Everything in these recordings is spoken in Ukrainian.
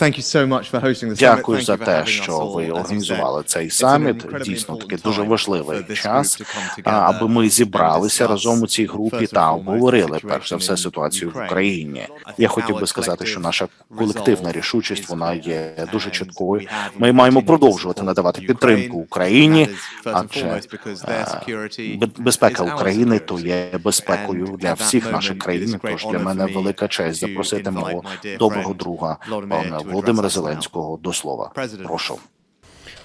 Дякую Thank за те, що ви організували цей саміт. Дійсно, такий дуже важливий час, аби ми зібралися разом у цій групі та обговорили перш за все ситуацію в. Україні. Я хотів би сказати, що наша колективна рішучість вона є дуже чіткою. Ми маємо продовжувати надавати підтримку Україні, адже е, безпека України то є безпекою для всіх наших країн. Тож для мене велика честь запросити мого доброго друга address Володимира. Зеленського до слова. Прошу.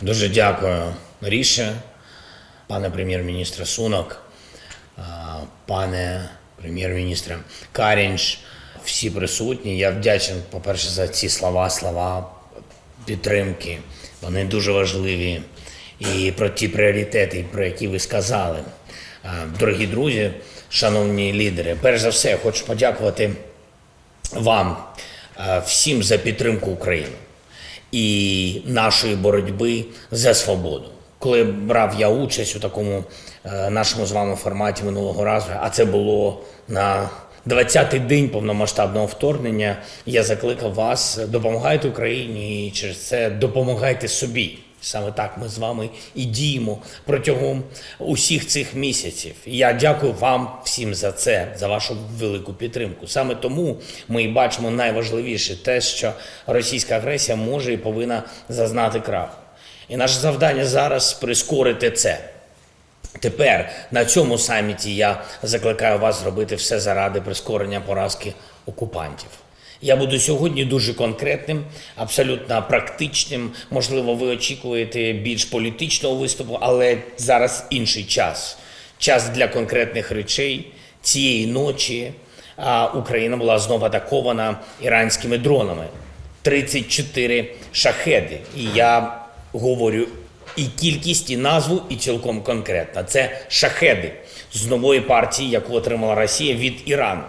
Дуже дякую, Ріше, пане прем'єр-міністре Сунок, пане прем'єр-міністре Карінч, всі присутні. Я вдячний, по-перше, за ці слова, слова підтримки. Вони дуже важливі. І про ті пріоритети, про які ви сказали. Дорогі друзі, шановні лідери, перш за все, я хочу подякувати вам всім за підтримку України і нашої боротьби за свободу. Коли брав я участь у такому е, нашому з вами форматі минулого разу, а це було на 20-й день повномасштабного вторгнення, я закликав вас допомагайте Україні і через це допомагайте собі. Саме так ми з вами і діємо протягом усіх цих місяців. І Я дякую вам всім за це, за вашу велику підтримку. Саме тому ми і бачимо найважливіше те, що російська агресія може і повинна зазнати краху. І наше завдання зараз прискорити це. Тепер на цьому саміті я закликаю вас зробити все заради прискорення поразки окупантів. Я буду сьогодні дуже конкретним, абсолютно практичним. Можливо, ви очікуєте більш політичного виступу, але зараз інший час. Час для конкретних речей. Цієї ночі Україна була знову атакована іранськими дронами. 34 шахеди. І я говорю і кількість, і назву, і цілком конкретно. Це шахеди з нової партії, яку отримала Росія від Ірану.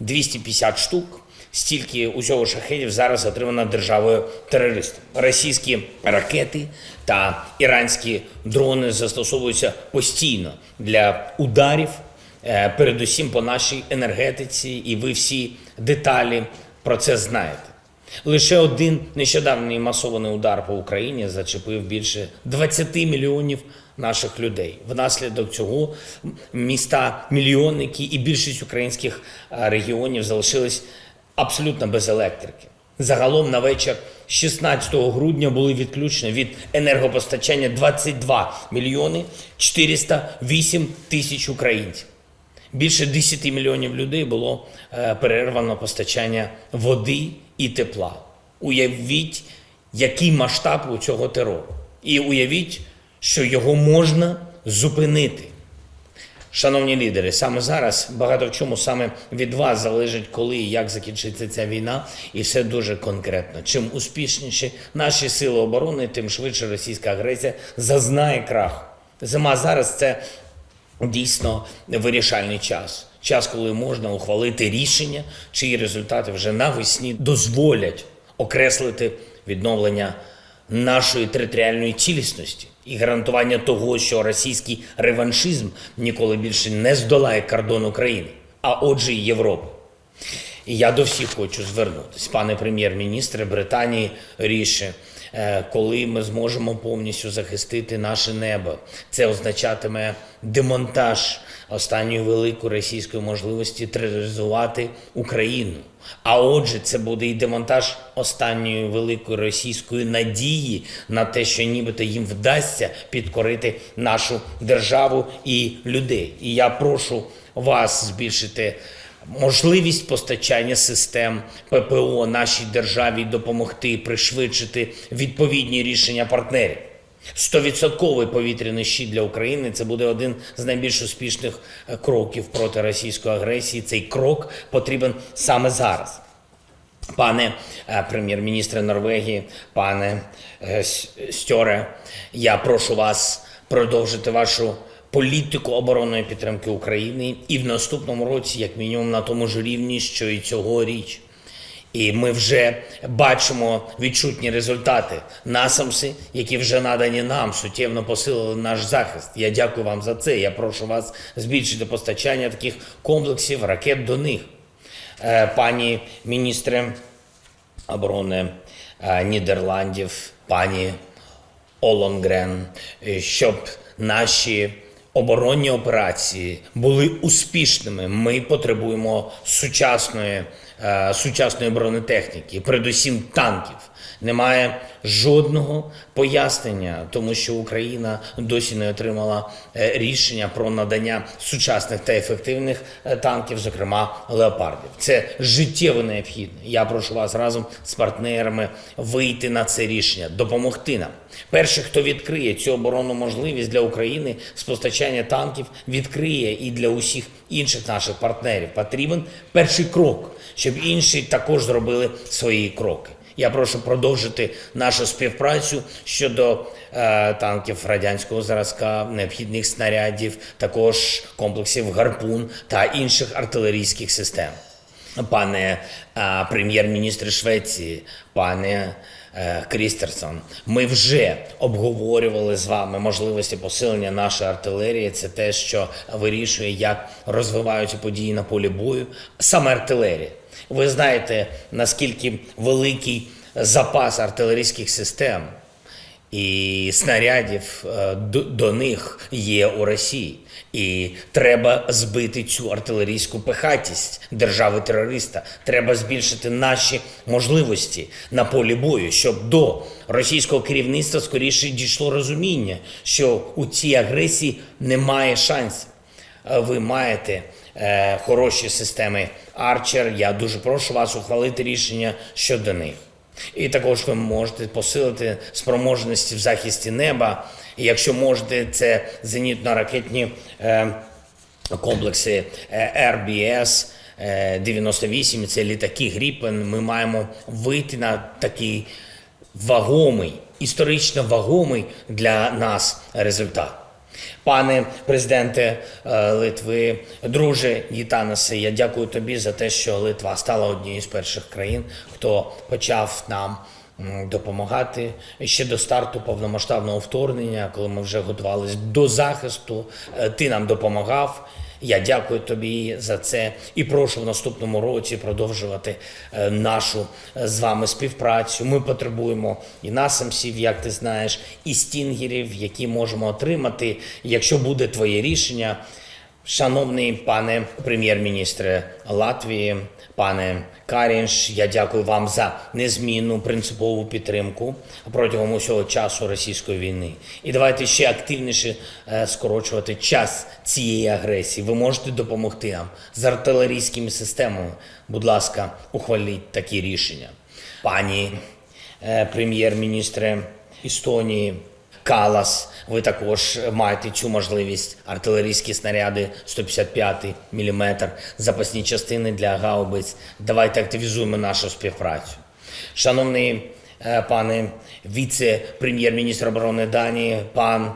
250 штук. Стільки усього шахедів зараз отримано державою терористом. Російські ракети та іранські дрони застосовуються постійно для ударів, е, передусім по нашій енергетиці, і ви всі деталі про це знаєте. Лише один нещодавній масований удар по Україні зачепив більше 20 мільйонів наших людей. Внаслідок цього міста мільйонники і більшість українських е, регіонів залишились абсолютно без електрики. Загалом на вечір 16 грудня були відключені від енергопостачання 22 мільйони 408 тисяч українців. Більше 10 мільйонів людей було е, перервано постачання води і тепла. Уявіть, який масштаб у цього терору. І уявіть, що його можна зупинити. Шановні лідери, саме зараз багато в чому саме від вас залежить, коли і як закінчиться ця війна, і все дуже конкретно. Чим успішніші наші сили оборони, тим швидше російська агресія зазнає краху. Зима зараз це дійсно вирішальний час. Час, коли можна ухвалити рішення, чиї результати вже навесні дозволять окреслити відновлення нашої територіальної цілісності і гарантування того, що російський реваншизм ніколи більше не здолає кордон України, а отже, і Європи. І я до всіх хочу звернутися, пане прем'єр-міністре Британії Ріше, е, коли ми зможемо повністю захистити наше небо. Це означатиме демонтаж останньої великої російської можливості тероризувати Україну. А отже, це буде і демонтаж останньої великої російської надії на те, що нібито їм вдасться підкорити нашу державу і людей. І я прошу вас збільшити можливість постачання систем ППО нашій державі допомогти пришвидшити відповідні рішення партнерів. Стовідсотковий повітряний щит для України це буде один з найбільш успішних е, кроків проти російської агресії. Цей крок потрібен саме зараз. Пане е, прем'єр-міністре Норвегії, пане е, Стьоре, я прошу вас продовжити вашу політику оборонної підтримки України і в наступному році, як мінімум, на тому ж рівні, що і цьогоріч. І ми вже бачимо відчутні результати. Насамси, які вже надані нам, суттєвно посилили наш захист. Я дякую вам за це. Я прошу вас збільшити постачання таких комплексів ракет до них. Е, Пані міністре оборони е, Нідерландів, пані Олонгрен, е, щоб наші оборонні операції були успішними. Ми потребуємо сучасної, сучасної бронетехніки, передусім танків. Немає жодного пояснення, тому що Україна досі не отримала е, рішення про надання сучасних та ефективних е, танків, зокрема леопардів. Це життєво необхідно. Я прошу вас разом з партнерами вийти на це рішення, допомогти нам. Перший, хто відкриє цю оборонну можливість для України з постачання танків, відкриє і для усіх інших наших партнерів. Потрібен перший крок, щоб інші також зробили свої кроки. Я прошу продовжити нашу співпрацю щодо е, танків радянського зразка, необхідних снарядів, також комплексів гарпун та інших артилерійських систем. Пане е, прем'єр-міністр Швеції, пане е, Крістерсон, ми вже обговорювали з вами можливості посилення нашої артилерії. Це те, що вирішує, як розвиваються події на полі бою. Саме артилерія. Ви знаєте, наскільки великий запас артилерійських систем і снарядів е, до, них є у Росії. І треба збити цю артилерійську пихатість держави-терориста. Треба збільшити наші можливості на полі бою, щоб до російського керівництва скоріше дійшло розуміння, що у цій агресії немає шансів. Е, Ви маєте е, хороші системи Archer. Я дуже прошу вас ухвалити рішення щодо них. І також ви можете посилити спроможності в захисті неба. Якщо можете, це зенітно-ракетні е, комплекси е, RBS. е, 98, це літаки Гріпен. Ми маємо вийти на такий вагомий, історично вагомий для нас результат. Пане президенте е, Литви, друже Гітанасе, я дякую тобі за те, що Литва стала однією з перших країн, хто почав нам допомагати ще до старту повномасштабного вторгнення, коли ми вже готувалися до захисту. е, Ти нам допомагав. Я дякую тобі за це і прошу в наступному році продовжувати е, нашу е, з вами співпрацю. Ми потребуємо і насамсів, як ти знаєш, і стінгерів, які можемо отримати, якщо буде твоє рішення. Шановний пане прем'єр-міністре Латвії, пане Карінш, я дякую вам за незмінну принципову підтримку протягом усього часу російської війни. І давайте ще активніше е, скорочувати час цієї агресії. Ви можете допомогти нам з артилерійськими системами. Будь ласка, ухваліть такі рішення. Пані е, прем'єр-міністре Естонії. Калас, ви також маєте цю можливість. Артилерійські снаряди 155 мм, запасні частини для гаубиць. Давайте активізуємо нашу співпрацю. Шановний е, пане віце-прем'єр-міністр оборони Данії, пан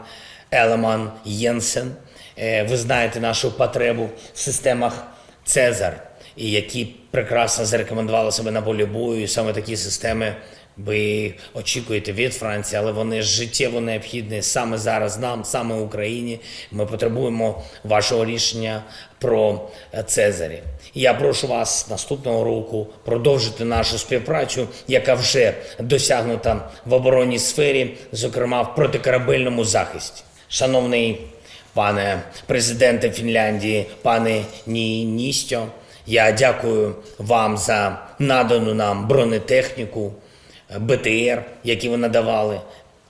Елеман Єнсен, е, ви знаєте нашу потребу в системах Цезар, і які прекрасно зарекомендували себе на полі бою. І саме такі системи ви очікуєте від Франції, але вони життєво необхідні саме зараз нам, саме Україні. Ми потребуємо вашого рішення про е, Цезарі. Я прошу вас наступного року продовжити нашу співпрацю, яка вже досягнута в оборонній сфері, зокрема в протикорабельному захисті. Шановний пане президенте Фінляндії, пане Ніністьо, я дякую вам за надану нам бронетехніку. БТР, які ви надавали,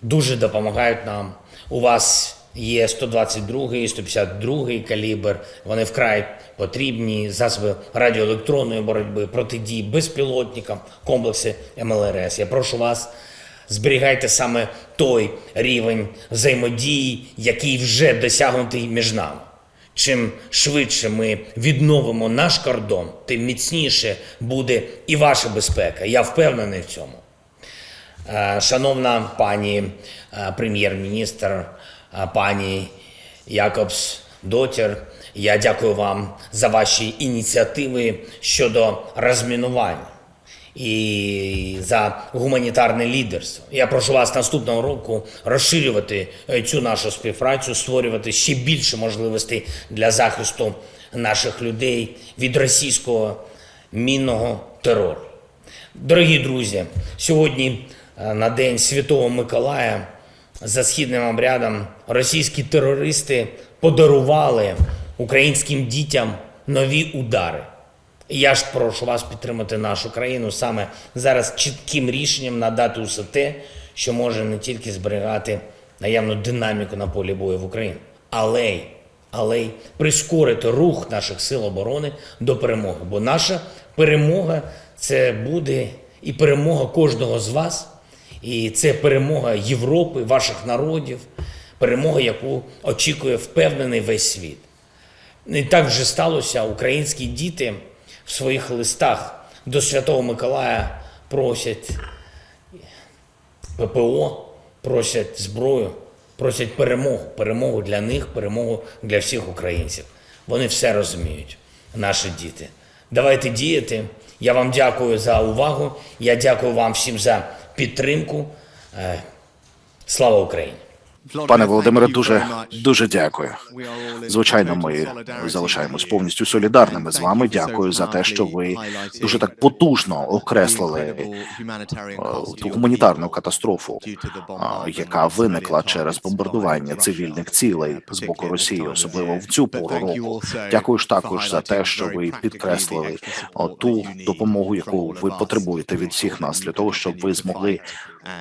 дуже допомагають нам. У вас є 122 і 152 калібр. Вони вкрай потрібні засоби радіоелектронної боротьби, протидії безпілотникам, комплекси МЛРС. Я прошу вас. Зберігайте саме той рівень взаємодії, який вже досягнутий між нами. Чим швидше ми відновимо наш кордон, тим міцніше буде і ваша безпека. Я впевнений в цьому. Е, Шановна пані е, прем'єр-міністр, е, пані Якобс Дотір, я дякую вам за ваші ініціативи щодо розмінування і за гуманітарне лідерство. Я прошу вас наступного року розширювати цю нашу співпрацю, створювати ще більше можливостей для захисту наших людей від російського мінного терору. Дорогі друзі, сьогодні на День Святого Миколая за східним обрядом російські терористи подарували українським дітям нові удари. Я ж прошу вас підтримати нашу країну саме зараз чітким рішенням надати усе те, що може не тільки зберігати наявну динаміку на полі бою в Україні, але й, але й прискорити рух наших сил оборони до перемоги. Бо наша перемога це буде і перемога кожного з вас, і це перемога Європи, ваших народів, перемога, яку очікує впевнений весь світ. І так вже сталося. Українські діти в своїх листах до Святого Миколая просять ППО, просять зброю, просять перемогу. Перемогу для них, перемогу для всіх українців. Вони все розуміють, наші діти. Давайте діяти. Я вам дякую за увагу. Я дякую вам всім за підтримку. Е, Слава Україні! Пане Володимире, дуже дуже дякую. Звичайно, ми залишаємось повністю солідарними з вами. Дякую за те, що ви дуже так потужно окреслили е, ту гуманітарну катастрофу, яка виникла через бомбардування цивільних цілей з боку Росії, особливо в цю пору року. Дякую ж також за те, що ви підкреслили ту допомогу, яку ви потребуєте від всіх нас, для того, щоб ви змогли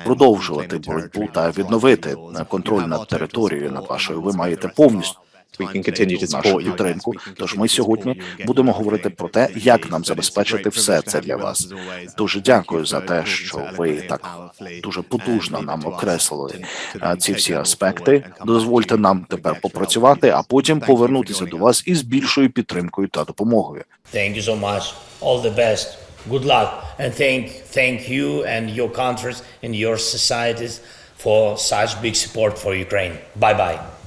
продовжувати боротьбу та відновити контроль над територією над вашою. Ви маєте повністю нашу підтримку. Тож ми сьогодні будемо говорити про те, як нам забезпечити все це для вас. Дуже дякую за те, що ви так дуже потужно нам окреслили е, ці всі аспекти. Дозвольте нам тепер попрацювати, а потім повернутися до вас із більшою підтримкою та допомогою. All the best. Good luck. And thank, thank you and your countries and your societies for such big support for Ukraine. Bye bye.